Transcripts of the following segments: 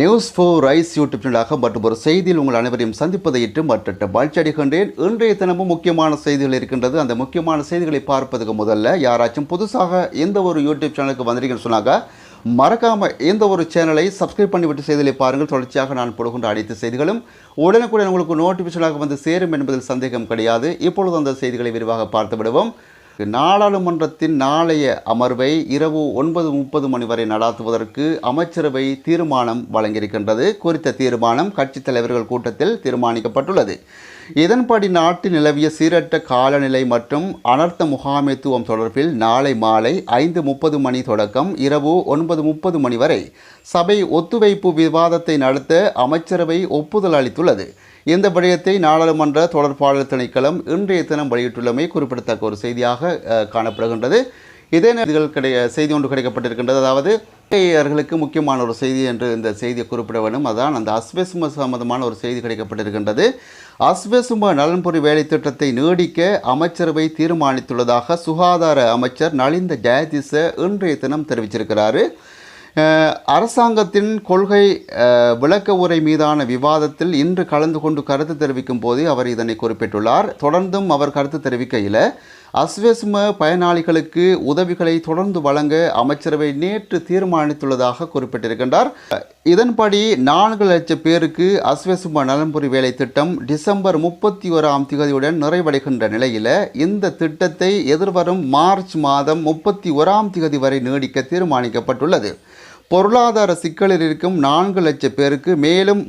News four rise YouTube சேனலாக மற்றும் ஒரு செய்தியில் உங்கள் அனைவரையும் சந்திப்பதை இட்டு மற்ற வாழ்ச்சி அடைகின்றேன். இன்றைய தினமும் முக்கியமான செய்திகள் இருக்கின்றது. அந்த முக்கியமான செய்திகளை பார்ப்பதுக்கு முதல்ல யாராச்சும் புதுசாக எந்த ஒரு யூடியூப் சேனலுக்கு வந்திருக்கீங்கன்னு சொன்னாங்க மறக்காம எந்த ஒரு சேனலை சப்ஸ்கிரைப் பண்ணிவிட்டு செய்திகளை பாருங்கள். தொடர்ச்சியாக நான் போடுகின்ற அனைத்து செய்திகளும் உடனுக்குடன் உங்களுக்கு நோட்டிஃபிகேஷனாக வந்து சேரும் என்பதில் சந்தேகம் கிடையாது. இப்பொழுது அந்த செய்திகளை விரிவாக பார்த்து விடுவோம். நாடாளுமன்றத்தின் நாளைய அமர்வை இரவு ஒன்பது முப்பது மணி வரை நடாத்துவதற்கு அமைச்சரவை தீர்மானம் வழங்கியிருக்கின்றது. குறித்த தீர்மானம் கட்சித் தலைவர்கள் கூட்டத்தில் தீர்மானிக்கப்பட்டுள்ளது. இதன்படி நாட்டில் நிலவிய சீரற்ற காலநிலை மற்றும் அனர்த்த முகாமைத்துவம் தொடர்பில் நாளை மாலை ஐந்து முப்பது மணி தொடக்கம் இரவு ஒன்பது முப்பது மணி வரை சபை ஒத்துவைப்பு விவாதத்தை நடத்த அமைச்சரவை ஒப்புதல் அளித்துள்ளது. இந்த விடயத்தை நாடாளுமன்ற தொடர்பாளர் திணைக்களம் இன்றைய தினம் வெளியிட்டுள்ளமை குறிப்பிடத்தக்க ஒரு செய்தியாக காணப்படுகின்றது. இதே நேரத்தில் கிடை செய்தி ஒன்று கிடைக்கப்பட்டிருக்கின்றது. அதாவது அவர்களுக்கு முக்கியமான ஒரு செய்தி என்று இந்த செய்தியை குறிப்பிட வேண்டும். அதான் அந்த அஸ்வெசும சம்பந்தமான ஒரு செய்தி கிடைக்கப்பட்டிருக்கின்றது. அஸ்வெசும நலன்புரி வேலை திட்டத்தை நீடிக்க அமைச்சரவை தீர்மானித்துள்ளதாக சுகாதார அமைச்சர் நலிந்த ஜெயதிச இன்றைய தினம் தெரிவிச்சிருக்கிறார். அரசாங்கத்தின் கொள்கை விளக்க உரை மீதான விவாதத்தில் இன்று கலந்து கொண்டு கருத்து தெரிவிக்கும் போது அவர் இதனை குறிப்பிட்டுள்ளார். தொடர்ந்தும் அவர் கருத்து தெரிவிக்கையில் அஸ்வெஸ்ம பயனாளிகளுக்கு உதவிகளை தொடர்ந்து வழங்க அமைச்சரவை நேற்று தீர்மானித்துள்ளதாக குறிப்பிட்டிருக்கின்றார். இதன்படி நான்கு லட்சம் பேருக்கு அஸ்வெசும நலன்புரி வேலை திட்டம் டிசம்பர் முப்பத்தி ஓராம் திகதியுடன் நிறைவடைகின்ற நிலையில் இந்த திட்டத்தை எதிர்வரும் மார்ச் மாதம் முப்பத்தி ஓராம் திகதி வரை நீடிக்க தீர்மானிக்கப்பட்டுள்ளது. பொருளாதார சிக்கலில் இருக்கும் நான்கு லட்சம் பேருக்கு மேலும்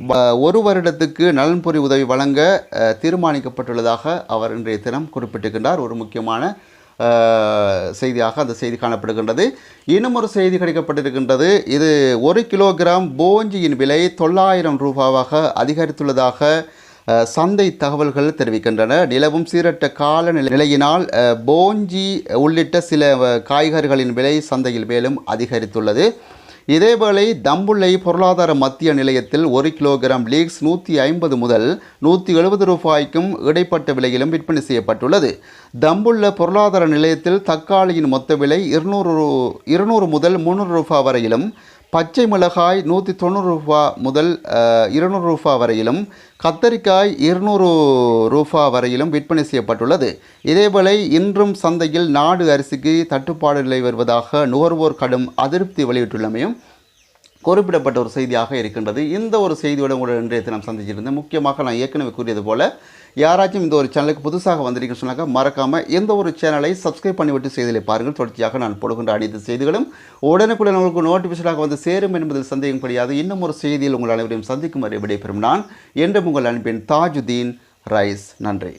ஒரு வருடத்துக்கு நலன்புரி உதவி வழங்க தீர்மானிக்கப்பட்டுள்ளதாக அவர் இன்றைய தினம் குறிப்பிட்டிருக்கின்றார். ஒரு முக்கியமான செய்தியாக அந்த செய்தி காணப்படுகின்றது. இன்னும் ஒரு செய்தி கிடைக்கப்பட்டிருக்கின்றது. இது ஒரு கிலோகிராம் போஞ்சியின் விலை தொள்ளாயிரம் ரூபாவாக அதிகரித்துள்ளதாக சந்தை தகவல்கள் தெரிவிக்கின்றன. நிலவும் சீரற்ற கால நிலையினால் போஞ்சி உள்ளிட்ட சில காய்கறிகளின் விலை சந்தையில் மேலும் அதிகரித்துள்ளது. இதேவேளை தம்புள்ளை பொருளாதார மத்திய நிலையத்தில் ஒரு கிலோகிராம் லீக்ஸ் நூற்றி ஐம்பது முதல் நூற்றி எழுபது ரூபாய்க்கும் இடைப்பட்ட விலையிலும் விற்பனை செய்யப்பட்டுள்ளது. தம்புள்ள பொருளாதார நிலையத்தில் தக்காளியின் மொத்த விலை இருநூறு ரூ- இருநூறு முதல் முந்நூறு ரூபாய் வரையிலும் பச்சை மிளகாய் நூற்றி தொண்ணூறு ரூபா முதல் இருநூறு ரூபா வரையிலும் கத்தரிக்காய் இருநூறு ரூபா வரையிலும் விற்பனை செய்யப்பட்டுள்ளது. இதேவேளை இன்றும் சந்தையில் நாடு அரிசிக்கு தட்டுப்பாடு நிலை வருவதாக நுகர்வோர் கடும் அதிருப்தி வெளியிட்டுள்ளமையும் குறிப்பிடப்பட்ட ஒரு செய்தியாக இருக்கின்றது. இந்த ஒரு செய்தியோட உங்களோட இன்றைய தினம் சந்திச்சிருந்தேன். முக்கியமாக நான் ஏற்கனவே கூறியது போல யாராச்சும் இந்த ஒரு சேனலுக்கு புதுசாக வந்திருக்கீங்கன்னு சொன்னாக்க மறக்காமல் எந்த ஒரு சேனலை சப்ஸ்கிரைப் பண்ணிவிட்டு செய்திகளை பாருங்கள். தொடர்ச்சியாக நான் போடுகின்ற அனைத்து செய்திகளும் உடனுக்குடன் உங்களுக்கு நோட்டிஃபிகேஷனாக வந்து சேரும் என்பதில் சந்தேகம் கிடையாது. இன்னும் ஒரு செய்தியில் உங்கள் அனைவரையும் சந்திக்கும் வரை விடைபெறும் நான் என்று உங்கள் அன்பின் தாஜுதீன் ரைஸ். நன்றி.